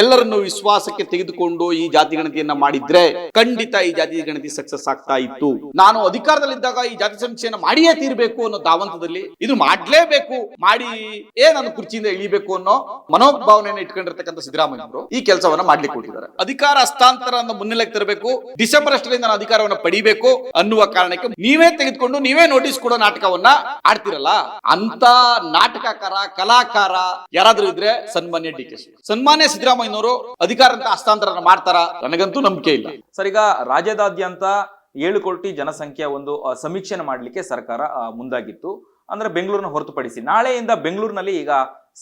ಎಲ್ಲರನ್ನು ವಿಶ್ವಾಸಕ್ಕೆ ತೆಗೆದುಕೊಂಡು ಈ ಜಾತಿ ಗಣತಿಯನ್ನ ಮಾಡಿದ್ರೆ ಖಂಡಿತ ಈ ಜಾತಿ ಗಣತಿ ಸಕ್ಸಸ್ ಆಗ್ತಾ ಇತ್ತು. ನಾನು ಅಧಿಕಾರದಲ್ಲಿದ್ದಾಗ ಈ ಜಾತಿ ಸಮೀಕ್ಷೆಯನ್ನು ಮಾಡಿಯೇ ತೀರ್ಬೇಕು ಅನ್ನೋ ದಾವಂತದಲ್ಲಿ ಇದು ಮಾಡ್ಲೇಬೇಕು, ಮಾಡಿ ಏ ನಾನು ಕುರ್ಚಿಯಿಂದ ಇಳಿಬೇಕು ಅನ್ನೋ ಮನೋಭಾವನೆಯನ್ನು ಇಟ್ಕೊಂಡಿರ್ತಕ್ಕಂಥ ಸಿದ್ದರಾಮಯ್ಯ ಅವರು ಈ ಕೆಲಸವನ್ನ ಮಾಡ್ಲಿಕ್ಕೆ ಕೊಟ್ಟಿದ್ದಾರೆ. ಅಧಿಕಾರ ಹಸ್ತಾಂತರ ಮುನ್ನೆಲೆಗೆ ತರಬೇಕು, ಡಿಸೆಂಬರ್ ಅಷ್ಟರಲ್ಲಿ ನಾನು ಅಧಿಕಾರವನ್ನ ಪಡಿಬೇಕು ಅನ್ನುವ ಕಾರಣಕ್ಕೆ ನೀವೇ ತೆಗೆದುಕೊಂಡು ನೀವೇ ನೋಟಿಸ್ ಕೊಡೋ ನಾಟಕವನ್ನ ಆಡ್ತಿರಲ್ಲ ಅಂತ ನಾಟಕಕಾರ, ಕಲಾಕಾರ ಯಾರಾದ್ರೂ ಇದ್ರೆ ಸನ್ಮಾನ್ಯ ಡಿ ಕೆ ಸನ್ಮಾನ್ಯ ಸಿದ್ದರಾಮಯ್ಯನವರು ಅಂತ ಹಸ್ತಾಂತರ ಮಾಡ್ತಾರ ನನಗಂತೂ ನಂಬಿಕೆ ಇಲ್ಲ. ಸರ್ ಈಗ ರಾಜ್ಯದಾದ್ಯಂತ ಏಳು ಕೋಟಿ ಜನಸಂಖ್ಯೆಯ ಒಂದು ಸಮೀಕ್ಷೆ ಮಾಡಲಿಕ್ಕೆ ಸರ್ಕಾರ ಮುಂದಾಗಿತ್ತು. ಅಂದ್ರೆ ಬೆಂಗಳೂರನ್ನ ಹೊರತುಪಡಿಸಿ ನಾಳೆಯಿಂದ ಬೆಂಗಳೂರಿನಲ್ಲಿ ಈಗ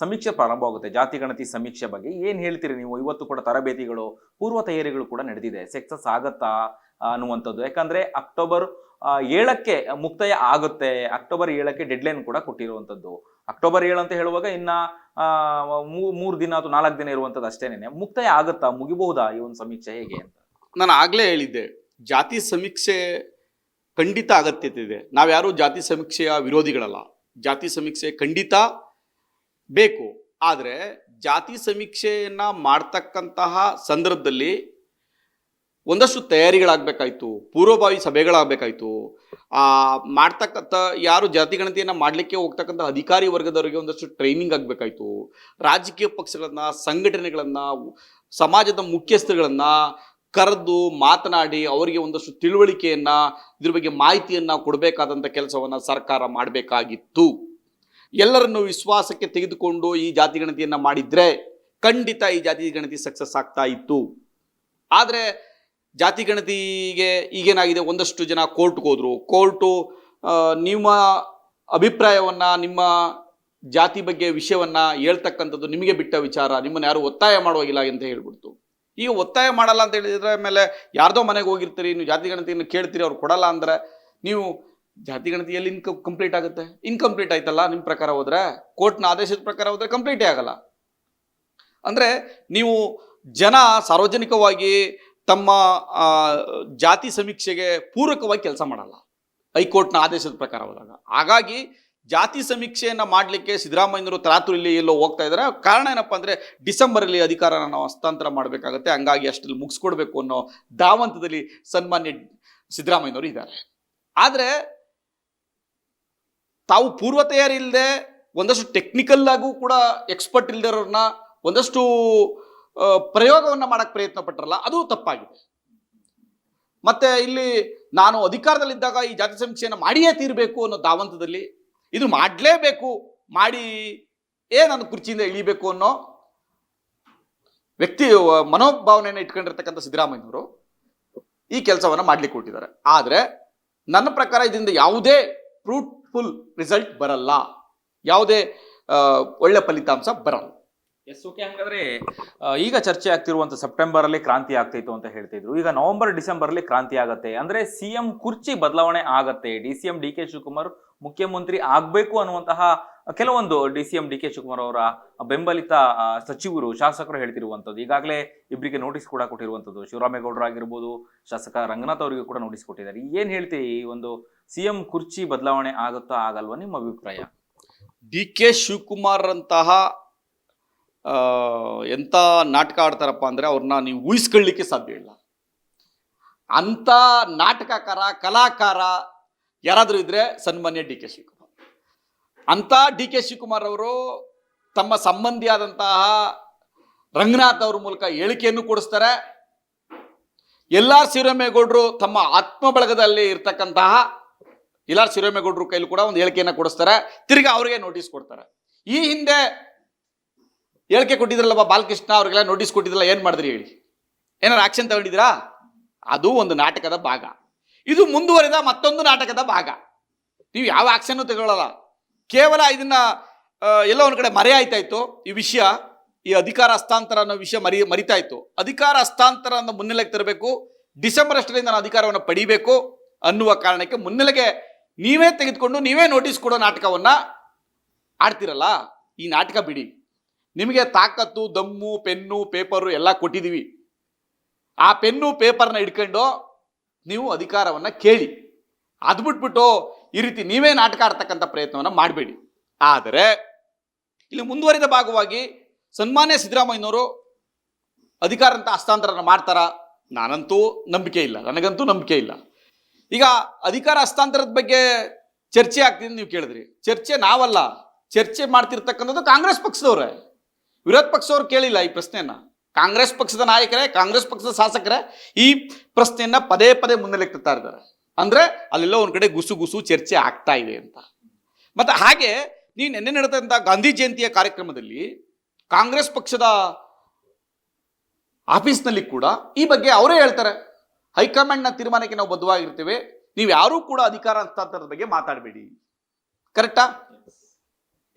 ಸಮೀಕ್ಷೆ ಪ್ರಾರಂಭವಾಗುತ್ತೆ ಜಾತಿ ಗಣತಿ ಸಮೀಕ್ಷೆ ಬಗ್ಗೆ ಏನ್ ಹೇಳ್ತೀರಿ ನೀವು? ಇವತ್ತು ಕೂಡ ತರಬೇತಿಗಳು, ಪೂರ್ವ ತಯಾರಿಗಳು ಕೂಡ ನಡೆದಿದೆ. ಸಕ್ಸಸ್ ಆಗತ್ತಾ ಅನ್ನುವಂಥದ್ದು. ಯಾಕಂದ್ರೆ ಅಕ್ಟೋಬರ್ ಏಳಕ್ಕೆ ಮುಕ್ತಾಯ ಆಗುತ್ತೆ. ಅಕ್ಟೋಬರ್ ಏಳಕ್ಕೆ ಡೆಡ್ಲೈನ್ ಕೂಡ ಕೊಟ್ಟಿರುವಂಥದ್ದು. ಅಕ್ಟೋಬರ್ ಏಳು ಅಂತ ಹೇಳುವಾಗ ಇನ್ನ ಮೂರು ದಿನ ಅಥವಾ ನಾಲ್ಕು ದಿನ ಇರುವಂತದ್ದು ಅಷ್ಟೇನೆ. ಮುಕ್ತಾಯ ಆಗುತ್ತಾ? ಮುಗಿಬಹುದಾ ಈ ಒಂದು ಸಮೀಕ್ಷೆ ಹೇಗೆ ಅಂತ? ನಾನು ಆಗ್ಲೇ ಹೇಳಿದ್ದೆ, ಜಾತಿ ಸಮೀಕ್ಷೆ ಖಂಡಿತ ಅಗತ್ಯತೆ ಇದೆ. ನಾವ್ಯಾರು ಜಾತಿ ಸಮೀಕ್ಷೆಯ ವಿರೋಧಿಗಳಲ್ಲ. ಜಾತಿ ಸಮೀಕ್ಷೆ ಖಂಡಿತ ಬೇಕು. ಆದರೆ ಜಾತಿ ಸಮೀಕ್ಷೆಯನ್ನು ಮಾಡ್ತಕ್ಕಂತಹ ಸಂದರ್ಭದಲ್ಲಿ ಒಂದಷ್ಟು ತಯಾರಿಗಳಾಗಬೇಕಾಯ್ತು, ಪೂರ್ವಭಾವಿ ಸಭೆಗಳಾಗಬೇಕಾಯ್ತು. ಆ, ಮಾಡ್ತಕ್ಕಂಥ ಯಾರು ಜಾತಿ ಗಣತಿಯನ್ನ ಮಾಡಲಿಕ್ಕೆ ಹೋಗ್ತಕ್ಕಂಥ ಅಧಿಕಾರಿ ವರ್ಗದವರಿಗೆ ಒಂದಷ್ಟು ಟ್ರೈನಿಂಗ್ ಆಗಬೇಕಾಯ್ತು. ರಾಜಕೀಯ ಪಕ್ಷಗಳನ್ನು, ಸಂಘಟನೆಗಳನ್ನು, ಸಮಾಜದ ಮುಖ್ಯಸ್ಥರುಗಳನ್ನು ಕರೆದು ಮಾತನಾಡಿ ಅವರಿಗೆ ಒಂದಷ್ಟು ತಿಳುವಳಿಕೆಯನ್ನು, ಇದ್ರ ಬಗ್ಗೆ ಮಾಹಿತಿಯನ್ನು ಕೊಡಬೇಕಾದಂಥ ಕೆಲಸವನ್ನು ಸರ್ಕಾರ ಮಾಡಬೇಕಾಗಿತ್ತು. ಎಲ್ಲರನ್ನು ವಿಶ್ವಾಸಕ್ಕೆ ತೆಗೆದುಕೊಂಡು ಈ ಜಾತಿ ಗಣತಿಯನ್ನು ಮಾಡಿದರೆ ಖಂಡಿತ ಈ ಜಾತಿ ಗಣತಿ ಸಕ್ಸಸ್ ಆಗ್ತಾ ಇತ್ತು. ಆದರೆ ಜಾತಿ ಗಣತಿಗೆ ಈಗೇನಾಗಿದೆ? ಒಂದಷ್ಟು ಜನ ಕೋರ್ಟ್ಗೆ ಹೋದರು. ಕೋರ್ಟು ನಿಮ್ಮ ಅಭಿಪ್ರಾಯವನ್ನು, ನಿಮ್ಮ ಜಾತಿ ಬಗ್ಗೆ ವಿಷಯವನ್ನು ಹೇಳ್ತಕ್ಕಂಥದ್ದು ನಿಮಗೆ ಬಿಟ್ಟ ವಿಚಾರ. ನಿಮ್ಮನ್ನು ಯಾರು ಒತ್ತಾಯ ಮಾಡುವಾಗಿಲ್ಲ ಅಂತ ಹೇಳ್ಬಿಡ್ತು. ಈಗ ಒತ್ತಾಯ ಮಾಡಲ್ಲ ಅಂತ ಹೇಳಿದ್ರೆ ಮೇಲೆ ಯಾರ್ದೋ ಮನೆಗೆ ಹೋಗಿರ್ತೀರಿ, ನೀವು ಜಾತಿ ಗಣತಿಯನ್ನು ಕೇಳ್ತೀರಿ, ಅವ್ರು ಕೊಡಲ್ಲ ಅಂದರೆ ನೀವು ಜಾತಿ ಗಣತಿಯಲ್ಲಿ ಇನ್ಕ ಕಂಪ್ಲೀಟ್ ಆಗುತ್ತೆ. ಇನ್ಕಂಪ್ಲೀಟ್ ಆಯ್ತಲ್ಲ ನಿಮ್ಮ ಪ್ರಕಾರ ಹೋದರೆ? ಕೋರ್ಟ್ನ ಆದೇಶದ ಪ್ರಕಾರ ಹೋದರೆ ಕಂಪ್ಲೀಟೇ ಆಗಲ್ಲ. ಅಂದರೆ ನೀವು ಜನ ಸಾರ್ವಜನಿಕವಾಗಿ ತಮ್ಮ ಜಾತಿ ಸಮೀಕ್ಷೆಗೆ ಪೂರಕವಾಗಿ ಕೆಲಸ ಮಾಡಲ್ಲ. ಹೈಕೋರ್ಟ್ನ ಆದೇಶದ ಪ್ರಕಾರ ಹೋದಾಗ. ಹಾಗಾಗಿ ಜಾತಿ ಸಮೀಕ್ಷೆಯನ್ನು ಮಾಡಲಿಕ್ಕೆ ಸಿದ್ದರಾಮಯ್ಯನವರು ತರಾತುರಿಲಿ ಎಲ್ಲೋ ಹೋಗ್ತಾ ಇದ್ದಾರೆ ಕಾರಣ ಏನಪ್ಪ ಅಂದ್ರೆ ಡಿಸೆಂಬರಲ್ಲಿ ಅಧಿಕಾರನ ನಾವು ಹಸ್ತಾಂತರ ಮಾಡಬೇಕಾಗತ್ತೆ. ಹಂಗಾಗಿ ಅಷ್ಟರಲ್ಲಿ ಮುಗಿಸ್ಕೊಡ್ಬೇಕು ಅನ್ನೋ ಧಾವಂತದಲ್ಲಿ ಸನ್ಮಾನ್ಯ ಸಿದ್ದರಾಮಯ್ಯನವರು ಇದ್ದಾರೆ. ಆದರೆ ತಾವು ಪೂರ್ವ ತಯಾರಿ ಇಲ್ಲದೆ ಒಂದಷ್ಟು ಟೆಕ್ನಿಕಲ್ ಆಗೂ ಕೂಡ ಎಕ್ಸ್ಪರ್ಟ್ ಇಲ್ದಿರೋರ್ನ ಒಂದಷ್ಟು ಪ್ರಯೋಗವನ್ನ ಮಾಡಕ್ಕೆ ಪ್ರಯತ್ನ ಪಟ್ಟರಲ್ಲ ಅದು ತಪ್ಪಾಗಿದೆ. ಮತ್ತೆ ಇಲ್ಲಿ ನಾನು ಅಧಿಕಾರದಲ್ಲಿದ್ದಾಗ ಈ ಜಾತಿ ಸಮೀಕ್ಷೆಯನ್ನು ಮಾಡಿಯೇ ತೀರಬೇಕು ಅನ್ನೋ ಧಾವಂತದಲ್ಲಿ, ಇದು ಮಾಡಲೇಬೇಕು, ಮಾಡಿ ಏ ನನ್ನ ಕುರ್ಚಿಯಿಂದ ಇಳಿಬೇಕು ಅನ್ನೋ ವ್ಯಕ್ತಿ, ಮನೋಭಾವನೆಯನ್ನು ಇಟ್ಕೊಂಡಿರ್ತಕ್ಕಂಥ ಸಿದ್ದರಾಮಯ್ಯನವರು ಈ ಕೆಲಸವನ್ನು ಮಾಡ್ಲಿಕ್ಕೆ ಕೊಟ್ಟಿದ್ದಾರೆ. ಆದರೆ ನನ್ನ ಪ್ರಕಾರ ಇದರಿಂದ ಯಾವುದೇ ಫ್ರೂಟ್ಫುಲ್ ರಿಸಲ್ಟ್ ಬರಲ್ಲ. ಯಾವುದೇ ಒಳ್ಳೆ ಫಲಿತಾಂಶ ಬರಲ್ಲ. Yes, okay. ಹಂಗಾದ್ರೆ ಈಗ ಚರ್ಚೆ ಆಗ್ತಿರುವಂತ ಸೆಪ್ಟೆಂಬರ್ ಅಲ್ಲಿ ಕ್ರಾಂತಿ ಆಗ್ತಿತ್ತು ಅಂತ ಹೇಳ್ತಿದ್ರು. ಈಗ ನವೆಂಬರ್ ಡಿಸೆಂಬರ್ ಅಲ್ಲಿ ಕ್ರಾಂತಿ ಆಗತ್ತೆ. ಅಂದ್ರೆ ಸಿಎಂ ಕುರ್ಚಿ ಬದಲಾವಣೆ ಆಗತ್ತೆ. D C M, D K Shivakumar ಮುಖ್ಯಮಂತ್ರಿ ಆಗ್ಬೇಕು ಅನ್ನುವಂತಹ ಕೆಲವೊಂದು D C M, D K Shivakumar ಅವರ ಬೆಂಬಲಿತ ಸಚಿವರು, ಶಾಸಕರು ಹೇಳ್ತಿರುವಂಥದ್ದು. ಈಗಾಗಲೇ ಇಬ್ಬರಿಗೆ ನೋಟಿಸ್ ಕೂಡ ಕೊಟ್ಟಿರುವಂತದ್ದು ಶಿವರಾಮೇಗೌಡರು ಆಗಿರ್ಬೋದು, ಶಾಸಕ ರಂಗನಾಥ್ ಅವರಿಗೆ ಕೂಡ ನೋಟಿಸ್ ಕೊಟ್ಟಿದ್ದಾರೆ. ಏನ್ ಹೇಳ್ತೀವಿ ಈ ಒಂದು ಸಿಎಂ ಕುರ್ಚಿ ಬದಲಾವಣೆ ಆಗುತ್ತಾ ಆಗಲ್ವಾ ನಿಮ್ಮ ಅಭಿಪ್ರಾಯ? ಡಿ ಕೆ ಶಿವಕುಮಾರ್ ಅಂತಹ ಎಂಥ ನಾಟಕ ಆಡ್ತಾರಪ್ಪ ಅಂದರೆ ಅವ್ರನ್ನ ನೀವು ಊಹಿಸ್ಕೊಳ್ಳಿಕ್ಕೆ ಸಾಧ್ಯ ಇಲ್ಲ. ಅಂಥ ನಾಟಕಕಾರ, ಕಲಾಕಾರ ಯಾರಾದರೂ ಇದ್ದರೆ ಸನ್ಮಾನ್ಯ ಡಿ ಕೆ ಶಿವಕುಮಾರ್. ಅಂಥ ಡಿ ಕೆ ಶಿವಕುಮಾರ್ ಅವರು ತಮ್ಮ ಸಂಬಂಧಿಯಾದಂತಹ ರಂಗನಾಥ್ ಅವ್ರ ಮೂಲಕ ಹೇಳಿಕೆಯನ್ನು ಕೊಡಿಸ್ತಾರೆ. ಎಲ್ಲ ಶಿವರಾಮೇಗೌಡರು ತಮ್ಮ ಆತ್ಮ ಬಳಗದಲ್ಲಿ ಇರ್ತಕ್ಕಂತಹ ಎಲ್ಲ ಶಿವರಾಮೇಗೌಡರು ಕೈಲಿ ಕೂಡ ಒಂದು ಹೇಳಿಕೆಯನ್ನು ಕೊಡಿಸ್ತಾರೆ. ತಿರ್ಗಿ ಅವರಿಗೆ ನೋಟಿಸ್ ಕೊಡ್ತಾರೆ. ಈ ಹಿಂದೆ ಹೇಳಿಕೆ ಕೊಟ್ಟಿದ್ರಲ್ಲಪ್ಪ ಬಾಲಕೃಷ್ಣ ಅವ್ರಿಗೆಲ್ಲ ನೋಟಿಸ್ ಕೊಟ್ಟಿದ್ರಲ್ಲ, ಏನು ಮಾಡಿದ್ರಿ ಹೇಳಿ? ಏನಾರು ಆಕ್ಷನ್ ತಗೊಂಡಿದ್ದೀರಾ? ಅದು ಒಂದು ನಾಟಕದ ಭಾಗ. ಇದು ಮುಂದುವರಿದ ಮತ್ತೊಂದು ನಾಟಕದ ಭಾಗ. ನೀವು ಯಾವ ಆಕ್ಷನ್ನು ತಗೊಳ್ಳಲ್ಲ. ಕೇವಲ ಇದನ್ನ ಎಲ್ಲ ಒಂದು ಕಡೆ ಮರೆ ಆಯ್ತಾಯ್ತು ಈ ವಿಷಯ, ಈ ಅಧಿಕಾರ ಹಸ್ತಾಂತರ ಅನ್ನೋ ವಿಷಯ ಮರಿ, ಮರಿತಾ ಇತ್ತು. ಅಧಿಕಾರ ಹಸ್ತಾಂತರ ಅನ್ನೋ ಮುನ್ನೆಲೆಗೆ ತರಬೇಕು, ಡಿಸೆಂಬರ್ ಅಷ್ಟರಲ್ಲಿ ನಾನು ಅಧಿಕಾರವನ್ನು ಪಡಿಬೇಕು ಅನ್ನುವ ಕಾರಣಕ್ಕೆ ಮುನ್ನೆಲೆಗೆ ನೀವೇ ತೆಗೆದುಕೊಂಡು, ನೀವೇ ನೋಟಿಸ್ ಕೊಡೋ ನಾಟಕವನ್ನ ಆಡ್ತಿರಲ್ಲ, ಈ ನಾಟಕ ಬಿಡಿ. ನಿಮಗೆ ತಾಕತ್ತು, ದಮ್ಮು, ಪೆನ್ನು, ಪೇಪರು ಎಲ್ಲ ಕೊಟ್ಟಿದ್ದೀವಿ ಆ ಪೆನ್ನು, ಪೇಪರ್ನ ಇಟ್ಕೊಂಡು ನೀವು ಅಧಿಕಾರವನ್ನು ಕೇಳಿ. ಅದು ಬಿಟ್ಬಿಟ್ಟು ಈ ರೀತಿ ನೀವೇ ನಾಟಕ ಆಡ್ತಕ್ಕಂಥ ಪ್ರಯತ್ನವನ್ನು ಮಾಡಬೇಡಿ. ಆದರೆ ಇಲ್ಲಿ ಮುಂದುವರಿದ ಭಾಗವಾಗಿ ಸನ್ಮಾನ್ಯ ಸಿದ್ದರಾಮಯ್ಯನವರು ಅಧಿಕಾರ ಅಂತ ಹಸ್ತಾಂತರನ ಮಾಡ್ತಾರಾ? ನಾನಂತೂ ನಂಬಿಕೆ ಇಲ್ಲ. ನನಗಂತೂ ನಂಬಿಕೆ ಇಲ್ಲ. ಈಗ ಅಧಿಕಾರ ಹಸ್ತಾಂತರದ ಬಗ್ಗೆ ಚರ್ಚೆ ಆಗ್ತಿದೆ ನೀವು ಕೇಳಿದ್ರಿ. ಚರ್ಚೆ ನಾವಲ್ಲ. ಚರ್ಚೆ ಮಾಡ್ತಿರ್ತಕ್ಕಂಥದ್ದು ಕಾಂಗ್ರೆಸ್ ಪಕ್ಷದವ್ರೆ. ವಿರೋಧ ಪಕ್ಷದವ್ರು ಕೇಳಿಲ್ಲ ಈ ಪ್ರಶ್ನೆಯನ್ನ. ಕಾಂಗ್ರೆಸ್ ಪಕ್ಷದ ನಾಯಕರೇ ಕಾಂಗ್ರೆಸ್ ಪಕ್ಷದ ಶಾಸಕರೇ ಈ ಪ್ರಶ್ನೆಯನ್ನ ಪದೇ ಪದೇ ಮುನ್ನೆಲೆಗೆ ತರ್ತಾ ಇದ್ದಾರೆ. ಅಂದ್ರೆ ಅಲ್ಲೆಲ್ಲ ಒಂದ್ ಕಡೆ ಗುಸು ಗುಸು ಚರ್ಚೆ ಆಗ್ತಾ ಇದೆ ಅಂತ. ಮತ್ತೆ ಹಾಗೆ ನೀವು ನೆನ್ನೆ ನಡೆದಂಥ ಗಾಂಧಿ ಜಯಂತಿಯ ಕಾರ್ಯಕ್ರಮದಲ್ಲಿ ಕಾಂಗ್ರೆಸ್ ಪಕ್ಷದ ಆಫೀಸ್ನಲ್ಲಿ ಕೂಡ ಈ ಬಗ್ಗೆ ಅವರೇ ಹೇಳ್ತಾರೆ. ಹೈಕಮಾಂಡ್ನ ತೀರ್ಮಾನಕ್ಕೆ ನಾವು ಬದ್ಧವಾಗಿರ್ತೇವೆ. ನೀವು ಯಾರೂ ಕೂಡ ಅಧಿಕಾರ ಹಸ್ತಾಂತರದ ಬಗ್ಗೆ ಮಾತಾಡಬೇಡಿ. ಕರೆಕ್ಟಾ?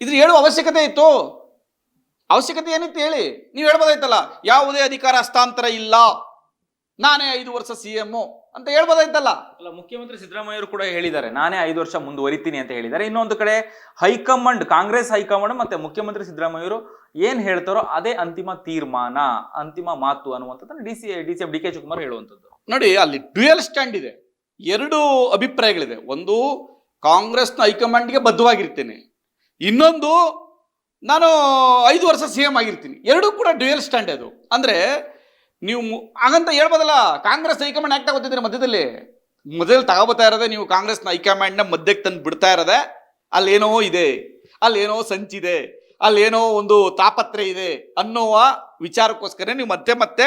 ಇದ್ರ ಹೇಳುವ ಅವಶ್ಯಕತೆ ಇತ್ತು. ಅವಶ್ಯಕತೆ ಏನಿತ್ತು ಹೇಳಿ? ನೀವು ಹೇಳ್ಬೋದಾಯ್ತಲ್ಲ ಯಾವುದೇ ಅಧಿಕಾರ ಹಸ್ತಾಂತರ ಇಲ್ಲ. ನಾನೇ ಐದು ವರ್ಷ ಸಿ ಅಂತ ಹೇಳ್ಬೋದಾಯ್ತಲ್ಲ? ಅಲ್ಲ ಮುಖ್ಯಮಂತ್ರಿ ಸಿದ್ದರಾಮಯ್ಯರು ಕೂಡ ಹೇಳಿದ್ದಾರೆ ನಾನೇ ಐದು ವರ್ಷ ಮುಂದುವರಿತೀನಿ ಅಂತ ಹೇಳಿದ್ದಾರೆ. ಇನ್ನೊಂದು ಕಡೆ ಹೈಕಮಾಂಡ್ ಕಾಂಗ್ರೆಸ್ ಹೈಕಮಾಂಡ್ ಮತ್ತೆ ಮುಖ್ಯಮಂತ್ರಿ ಸಿದ್ದರಾಮಯ್ಯರು ಏನ್ ಹೇಳ್ತಾರೋ ಅದೇ ಅಂತಿಮ ತೀರ್ಮಾನ ಅಂತಿಮ ಮಾತು ಅನ್ನುವಂಥದ್ದನ್ನು D C D C D K Shivakumar ಹೇಳುವಂಥದ್ದು. ನೋಡಿ ಅಲ್ಲಿ ಡ್ಯುಯಲ್ ಸ್ಟ್ಯಾಂಡ್ ಇದೆ. ಎರಡು ಅಭಿಪ್ರಾಯಗಳಿದೆ. ಒಂದು ಕಾಂಗ್ರೆಸ್ನ ಹೈಕಮಾಂಡ್ಗೆ ಬದ್ಧವಾಗಿರ್ತೇನೆ. ಇನ್ನೊಂದು ನಾನು ಐದು ವರ್ಷ ಸಿ ಎಂ ಆಗಿರ್ತೀನಿ. ಎರಡೂ ಕೂಡ ಡ್ಯುಯಲ್ ಸ್ಟ್ಯಾಂಡ್ ಅದು. ಅಂದರೆ ನೀವು ಹಾಗಂತ ಹೇಳ್ಬೋದಲ್ಲ, ಕಾಂಗ್ರೆಸ್ ಹೈಕಮಾಂಡ್ ಯಾಕೆ ತಗೋತಿದ್ದೀರಿ ಮಧ್ಯದಲ್ಲಿ? ಮೊದಲು ತಗೋಬತ್ತಾ ಇರೋದೇ ನೀವು ಕಾಂಗ್ರೆಸ್ನ ಹೈಕಮಾಂಡ್ನ ಮಧ್ಯಕ್ಕೆ ತಂದು ಬಿಡ್ತಾ ಇರೋದೆ? ಅಲ್ಲೇನೋ ಇದೆ, ಅಲ್ಲೇನೋ ಸಂಚಿದೆ, ಅಲ್ಲೇನೋ ಒಂದು ತಾಪತ್ರೆ ಇದೆ ಅನ್ನುವ ವಿಚಾರಕ್ಕೋಸ್ಕರ ನೀವು ಮತ್ತೆ ಮತ್ತೆ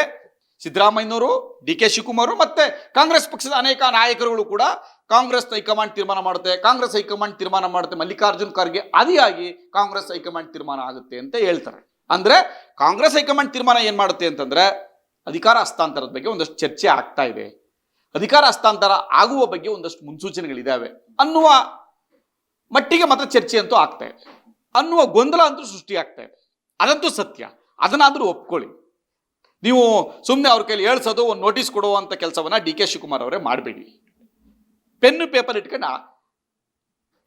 ಸಿದ್ದರಾಮಯ್ಯನವರು, ಡಿ ಕೆ ಶಿವಕುಮಾರ್ ಮತ್ತೆ ಕಾಂಗ್ರೆಸ್ ಪಕ್ಷದ ಅನೇಕ ನಾಯಕರುಗಳು ಕೂಡ ಕಾಂಗ್ರೆಸ್ ಹೈಕಮಾಂಡ್ ತೀರ್ಮಾನ ಮಾಡುತ್ತೆ, ಕಾಂಗ್ರೆಸ್ ಹೈಕಮಾಂಡ್ ತೀರ್ಮಾನ ಮಾಡುತ್ತೆ, ಮಲ್ಲಿಕಾರ್ಜುನ್ ಖರ್ಗೆ ಆದಿಯಾಗಿ ಕಾಂಗ್ರೆಸ್ ಹೈಕಮಾಂಡ್ ತೀರ್ಮಾನ ಆಗುತ್ತೆ ಅಂತ ಹೇಳ್ತಾರೆ. ಅಂದ್ರೆ ಕಾಂಗ್ರೆಸ್ ಹೈಕಮಾಂಡ್ ತೀರ್ಮಾನ ಏನ್ ಮಾಡುತ್ತೆ ಅಂತಂದ್ರೆ ಅಧಿಕಾರ ಹಸ್ತಾಂತರದ ಬಗ್ಗೆ ಒಂದಷ್ಟು ಚರ್ಚೆ ಆಗ್ತಾ ಇದೆ. ಅಧಿಕಾರ ಹಸ್ತಾಂತರ ಆಗುವ ಬಗ್ಗೆ ಒಂದಷ್ಟು ಮುನ್ಸೂಚನೆಗಳಿದ್ದಾವೆ. ಅನ್ನುವ ಮಟ್ಟಿಗೆ ಮಾತ್ರ ಚರ್ಚೆ ಅಂತೂ ಆಗ್ತಾ ಇದೆ. ಅನ್ನುವ ಗೊಂದಲ ಅಂತೂ ಸೃಷ್ಟಿ ಆಗ್ತಾ ಇದೆ. ಅದಂತೂ ಸತ್ಯ. ಅದನ್ನಾದ್ರೂ ಒಪ್ಕೊಳ್ಳಿ. ನೀವು ಸುಮ್ಮನೆ ಅವ್ರ ಕೈಲಿ ಹೇಳ್ಸೋದು, ಒಂದು ನೋಟಿಸ್ ಕೊಡುವಂಥ ಕೆಲಸವನ್ನ ಡಿ ಕೆ ಶಿವಕುಮಾರ್ ಅವರೇ ಮಾಡಬೇಡಿ. ಪೆನ್ನು ಪೇಪರ್ ಇಟ್ಕೊಂಡು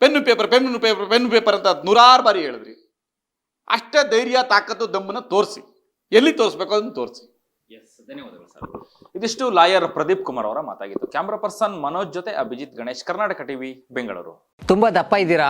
paper pen paper pen paper paper ಅಂತ ನೂರಾರು ಬಾರಿ ಹೇಳಿದ್ರಿ. ಅಷ್ಟೇ ಧೈರ್ಯ ತಾಕತ್ತು ದಮ್ಮನ್ನು ತೋರಿಸಿ. ಎಲ್ಲಿ ತೋರಿಸ್ಬೇಕು ಅದನ್ನು ತೋರಿಸಿ. ಧನ್ಯವಾದಗಳು ಸರ್. ಇದಿಷ್ಟು ಲಾಯರ್ ಪ್ರದೀಪ್ ಕುಮಾರ್ ಅವರ ಮಾತಾಗಿತ್ತು. ಕ್ಯಾಮ್ರಾ ಪರ್ಸನ್ ಮನೋಜ್ ಜೊತೆ ಅಭಿಜಿತ್ ಗಣೇಶ್ ಕರ್ನಾಟಕ ಟಿವಿ ಬೆಂಗಳೂರು. ತುಂಬಾ ದಪ್ಪ ಇದ್ದೀರಾ?